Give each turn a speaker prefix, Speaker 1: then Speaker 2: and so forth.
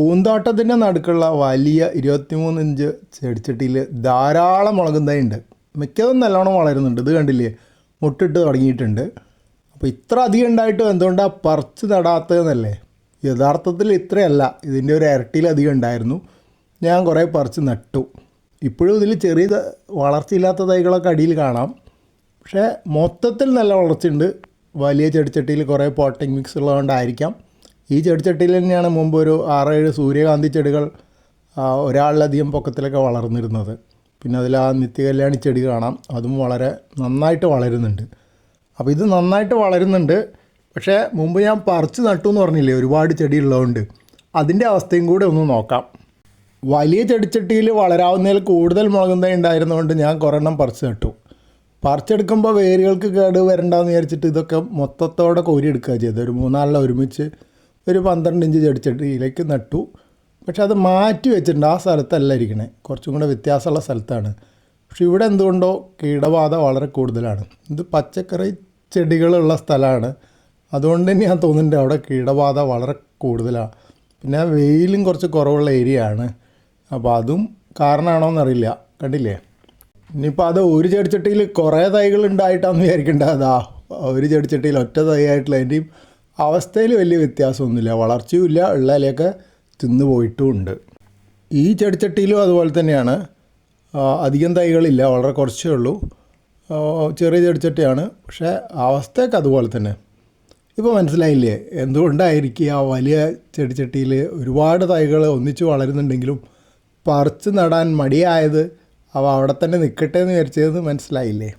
Speaker 1: പൂന്തോട്ടത്തിന്റെ നടുക്കുള്ള വലിയ ഇരുപത്തിമൂന്ന് ഇഞ്ച് ചെടിച്ചട്ടിയിൽ ധാരാളം മുളകും തൈ ഉണ്ട്. മിക്കതും നല്ലോണം വളരുന്നുണ്ട്. ഇത് കണ്ടില്ലേ? മുട്ടിട്ട് തുടങ്ങിയിട്ടുണ്ട്. അപ്പോൾ ഇത്ര അധികം ഉണ്ടായിട്ടും എന്തുകൊണ്ടാണ് പറിച്ച് നടാത്തതെന്നല്ലേ? യഥാർത്ഥത്തിൽ ഇത്രയല്ല. ഇതിന്റെ ഒരു ഇരട്ടിയിലധികം ഉണ്ടായിരുന്നു. ഞാൻ കുറേ പറിച്ച് നട്ടു. ഇപ്പോഴും ഇതിൽ ചെറിയ വളർച്ചയില്ലാത്ത തൈകളൊക്കെ അടിയിൽ കാണാം. പക്ഷേ മൊത്തത്തിൽ നല്ല വളർച്ചയുണ്ട്. വലിയ ചെടിച്ചട്ടിയിൽ കുറേ പോട്ടിംഗ് മിക്സ് ഉള്ളതുകൊണ്ടായിരിക്കാം. ഈ ചെടിച്ചട്ടിയിൽ തന്നെയാണ് മുമ്പ് ഒരു ആറേഴ് സൂര്യകാന്തി ചെടികൾ ഒരാളിലധികം പൊക്കത്തിലൊക്കെ വളർന്നിരുന്നത്. പിന്നെ അതിൽ ആ നിത്യകല്യാണി ചെടി കാണാം. അതും വളരെ നന്നായിട്ട് വളരുന്നുണ്ട്. അപ്പോൾ ഇത് നന്നായിട്ട് വളരുന്നുണ്ട്. പക്ഷേ മുമ്പ് ഞാൻ പറിച്ച് നട്ടു എന്ന് പറഞ്ഞില്ലേ ഒരുപാട് ചെടി ഉള്ളതുകൊണ്ട്. അതിന്റെ അവസ്ഥയും കൂടെ ഒന്ന് നോക്കാം. വലിയ ചെടിച്ചട്ടിയിൽ വളരാവുന്നതിൽ കൂടുതൽ മുളകും ഉണ്ടായിരുന്നതുകൊണ്ട് ഞാൻ കുറേ എണ്ണം പറിച്ച് നട്ടു. പറിച്ചെടുക്കുമ്പോൾ വേരുകൾക്ക് കേട് വരണ്ടെന്ന് വിചാരിച്ചിട്ട് ഇതൊക്കെ മൊത്തത്തോടെ കോരിയെടുക്കുക ചെയ്തത്. ഒരു മൂന്നാലിലൊരുമിച്ച് ഒരു പന്ത്രണ്ട് ഇഞ്ച് ചെടിച്ചട്ടിയിലേക്ക് നട്ടു. പക്ഷെ അത് മാറ്റി വെച്ചിട്ടുണ്ട്. ആ സ്ഥലത്തല്ല ഇരിക്കണേ. കുറച്ചും കൂടെ വ്യത്യാസമുള്ള സ്ഥലത്താണ്. പക്ഷെ ഇവിടെ എന്തുകൊണ്ടോ കീടബാധ വളരെ കൂടുതലാണ്. ഇത് പച്ചക്കറി ചെടികളുള്ള സ്ഥലമാണ്. അതുകൊണ്ട് തന്നെ ഞാൻ തോന്നുന്നുണ്ട് അവിടെ കീടബാധ വളരെ കൂടുതലാണ് പിന്നെ വെയിലും കുറച്ച് കുറവുള്ള ഏരിയ ആണ് അപ്പോൾ അതും കാരണമാണോ എന്നറിയില്ല കണ്ടില്ലേ? ഇനിയിപ്പോൾ അത് ഒരു ചെടിച്ചട്ടിയിൽ കുറേ തൈകൾ ഉണ്ടായിട്ടാന്ന് വിചാരിക്കേണ്ട. അതാ ഒരു ചെടിച്ചട്ടിയിൽ ഒറ്റ തൈ ആയിട്ടുള്ള അതിന്റെയും അവസ്ഥയിൽ വലിയ വ്യത്യാസമൊന്നുമില്ല. വളർച്ചയുമില്ല ഉള്ള ഇലയൊക്കെ തിന്നു ഈ ചെടിച്ചട്ടിയിലും അതുപോലെ തന്നെയാണ്. അധികം തൈകളില്ല വളരെ കുറച്ചേ ഉള്ളൂ. ചെറിയ ചെടിച്ചട്ടിയാണ്. പക്ഷേ അവസ്ഥയൊക്കെ അതുപോലെ തന്നെ. ഇപ്പോൾ മനസ്സിലായില്ലേ? എന്തുകൊണ്ടായിരിക്കും ആ വലിയ ചെടിച്ചട്ടിയിൽ ഒരുപാട് തൈകൾ ഒന്നിച്ച് വളരുന്നുണ്ടെങ്കിലും പറിച്ച് നടാൻ മടിയായത് അവ അവിടെ തന്നെ നിൽക്കട്ടെ എന്ന് വിചാരിച്ചതെന്ന് മനസ്സിലായില്ലേ?